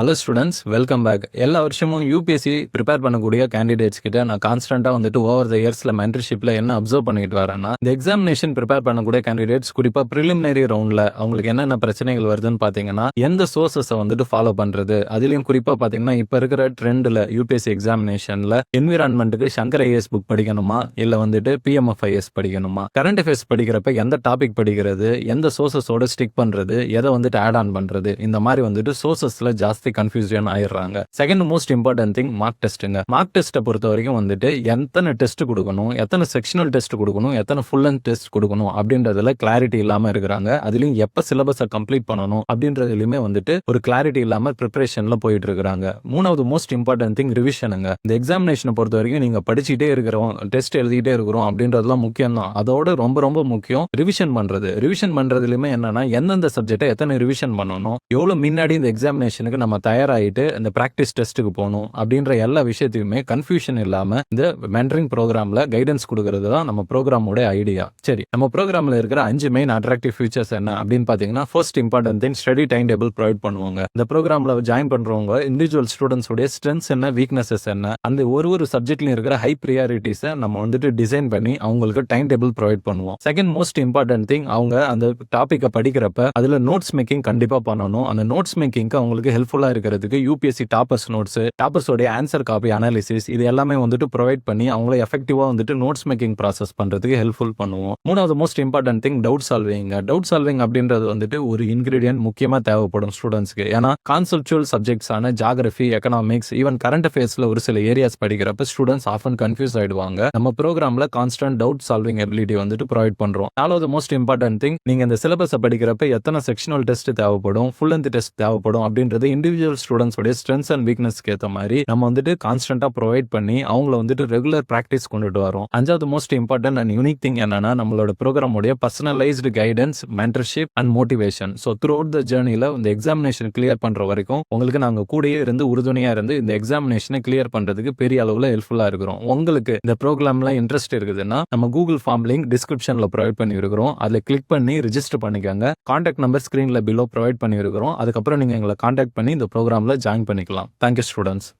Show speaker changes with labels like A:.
A: Hello students welcome back எல்லா வருஷமும் UPSC prepare பண்ணக்கூடிய கேண்டிடேட்ஸ் கிட்ட நான் கான்ஸ்டன்ட்டாக வந்துட்டு ஓவர் த இயர்ஸில் மென்டர்ஷிப்பில் என்ன அப்சர்வ் பண்ணிட்டு வரேன்னா இந்த எக்ஸாமினேஷன் ப்ரிப்பேர் பண்ணக்கூடிய கேண்டிடேட்ஸ் குறிப்பாக ப்ரிலிமினரி ரவுண்டில் அவங்களுக்கு என்னென்ன பிரச்சனைகள் வருதுன்னு பார்த்தீங்கன்னா எந்த சோர்சஸை வந்துட்டு ஃபாலோ பண்ணுறது அதுலேயும் குறிப்பாக பார்த்தீங்கன்னா இப்போ இருக்கிற ட்ரெண்டில் யூபிஎஸ்சி எக்ஸாமினேஷனில் என்விரான்மெண்ட்டுக்கு சங்கர் ஐஎஸ் புக் படிக்கணுமா? இல்லை வந்துட்டு பிஎம்எஃப்ஐஎஸ் படிக்கணுமா? கரண்ட் அஃபேர்ஸ் படிக்கிறப்ப எந்த டாபிக் படிக்கிறது? எந்த சோர்சஸோட ஸ்டிக் பண்ணுறது எதை வந்துட்டு ஆட் ஆன் பண்ணுறது இந்த மாதிரி வந்துட்டு சோர்சஸில் ஜாஸ்தி கன்ஃபியூஷன் ஆயிடுறாங்க. Second most important thing mark டெஸ்ட்டுங்க mark டெஸ்ட்டை பொறுத்த வரைக்கும் வந்துட்டு எத்தனை டெஸ்ட் கொடுக்கணும் எத்தனை செக்ஷனல் டெஸ்ட் கொடுக்கணும் எத்தனை ஃபுல் அண்ட் டெஸ்ட் கொடுக்கணும் அப்படின்றதுல கிளாரிட்டி இல்லாமல் இருக்கிறாங்க. அதுலயும் எப்போ சிலபஸை கம்ப்ளீட் பண்ணணும் அப்படின்றதுலையுமே வந்துட்டு ஒரு கிளாரிட்டி இல்லாமல் ப்ரிப்பரேஷனில் போயிட்டு இருக்கிறாங்க. மூணாவது மோஸ்ட் இம்பார்ட்டன்ட் திங் ரிவிஷனுங்க இந்த எக்ஸாமினேஷனை பொறுத்த வரைக்கும் நீங்கள் படிச்சுட்டே இருக்கிறோம் டெஸ்ட் எழுதிட்டே இருக்கிறோம் அப்படின்றதுலாம் முக்கியம் தான் அதோட ரொம்ப ரொம்ப முக்கியம் ரிவிஷன் பண்ணுறது ரிவிஷன் பண்ணுறதுலையுமே என்னன்னா எந்தெந்த சப்ஜெக்டை எத்தனை ரிவிஷன் பண்ணணும் எவ்வளோ முன்னாடி இந்த எக்ஸாமினேஷனுக்கு நம்ம தயாராகிட்டு இந்த ப்ராக்டிஸ் டெஸ்ட்டுக்கு போகணும் அப்படின்ற எல்லா விஷயத்தையுமே கன்ஃபியூஷன் இல்லாமல் இந்த மென்டரிங் ப்ரோக்ராமில் கைடன்ஸ் கொடுக்கறது தான் நம்ம ப்ரோக்ராமோட ஐடியா சரி நம்ம ப்ரோக்ராமில் இருக்கிற அஞ்சு மெயின் அட்ராக்டிவ் ஃபீச்சர்ஸ் என்ன அப்படின்னு பார்த்தீங்கன்னா first important thing study time table provide பண்ணுவாங்க. இந்த ப்ரோக்ராமில் ஜாயின் பண்ணுறவங்க இண்டிவிஜுவல் ஸ்டூடெண்ட்ஸோடைய ஸ்ட்ரென்த்ஸ் என்ன வீக்னஸஸ் என்ன அந்த ஒரு ஒரு சப்ஜெக்ட்லையும் இருக்கிற ஹை ப்ரியாரிட்டிஸை நம்ம வந்துட்டு டிசைன் பண்ணி அவங்களுக்கு டைம் டேபிள் ப்ரொவைட் பண்ணுவோம். செகண்ட் மோஸ்ட் இம்பார்ட்டன்ட் திங் அவங்க அந்த டாப்பிக்கை படிக்கிறப்ப அதில் நோட்ஸ் மேக்கிங் கண்டிப்பாக பண்ணணும். அந்த நோட்ஸ் மேக்கிங்க்கு அவங்களுக்கு ஹெல்ப்ஃபுல்லாக இருக்கிறதுக்கு யூபிஎஸ்சி டாப்பர்ஸ் நோட்ஸ் டாப்பர்ஸோடைய ஆன்சர் காப்பி அனாலிசிஸ் இது எல்லாமே வந்துட்டு ப்ரொவைட் பண்ணி அவங்கள எஃபெக்டிவாக வந்துட்டு நோட்ஸ் மேக்கிங் ப்ராசஸ் பண்ணுறதுக்கு ஹெல்ப்ஃபுல் பண்ணுவோம். மூணாவது most important thing doubt solving doubt solving அப்படின்றது வந்துட்டு ஒரு இன்கிரீடியன்ட் முக்கியமாக தேவைப்படும் ஸ்டூடெண்ட்ஸ்க்கு ஏன்னா கான்செப்சுவல் சப்ஜெக்ட்ஸான ஜாகிரபி எக்கனாமிக்ஸ் ஈவன் கரண்ட் அஃபேர்ஸில் ஒரு சில ஏரியாஸ் படிக்கிறப்ப ஸ்டூடெண்ட்ஸ் ஆஃபன் கன்ஃபியூஸ் ஆயிடுவாங்க. நம்ம ப்ரோக்ராமில் கான்ஸ்டன்ட் டவுட் சால்விங் எபிலிட்டி வந்துட்டு ப்ரொவைட் பண்ணுறோம் நாலாவது மோஸ்ட் இம்பார்ட்டன்ட் திங் நீங்கள் இந்த சிலபஸை படிக்கிறப்ப எத்தனை செக்ஷனல் டெஸ்ட் தேவைப்படும் ஃபுல் அண்ட் டெஸ்ட் தேவைப்படும் அப்படின்றது இண்டிவிஜுவல் ஸ்டூடெண்ட்ஸோடைய ஸ்ட்ரென்த்ஸ் அண்ட் வீக்னஸ்க்கு ஏற்ற மாதிரி நம்ம வந்துட்டு கான்ஸ்டன்ட்டாக ப்ரொவைட் பண்ணி அவங்கள வந்துட்டு ரெகுலர் ப்ராக்டிஸ் கொண்டுட்டு வரோம். அஞ்சாவது most important and unique thing என்னன்னா நம்மளோட ப்ரோக்ராமோடைய personalised guidance mentorship and motivation so throughout the ஜேர்னியில் இந்த எக்ஸாமினேஷன் கிளியர் பண்ணுற வரைக்கும் உங்களுக்கு நாங்கள் கூடயே இருந்து உறுதுணையாக இருந்து இந்த எக்ஸாமினேஷனை கிளியர் பண்ணுறதுக்கு பெரிய அளவில் ஹெல்ப்ஃபுல்லாக இருக்கிறோம். உங்களுக்கு இந்த ப்ரோக்ராம்லாம் இன்ட்ரெஸ்ட் இருக்குதுன்னா நம்ம கூகுள் ஃபார்ம் லிங்க் டிஸ்கிரிப்ஷனில் ப்ரொவைட் பண்ணியிருக்கிறோம். அதில் கிளிக் பண்ணி ரிஜிஸ்டர் பண்ணிக்கோங்க. கான்டாக்ட் நம்பர் ஸ்க்ரீனில் பிலோ ப்ரொவைட் பண்ணியிருக்கிறோம். அதுக்கப்புறம் நீங்கள் எங்களை கான்டாக்ட் பண்ணி இந்த ப்ரோக்ராமில் ஜாயின் பண்ணிக்கலாம். Thank you students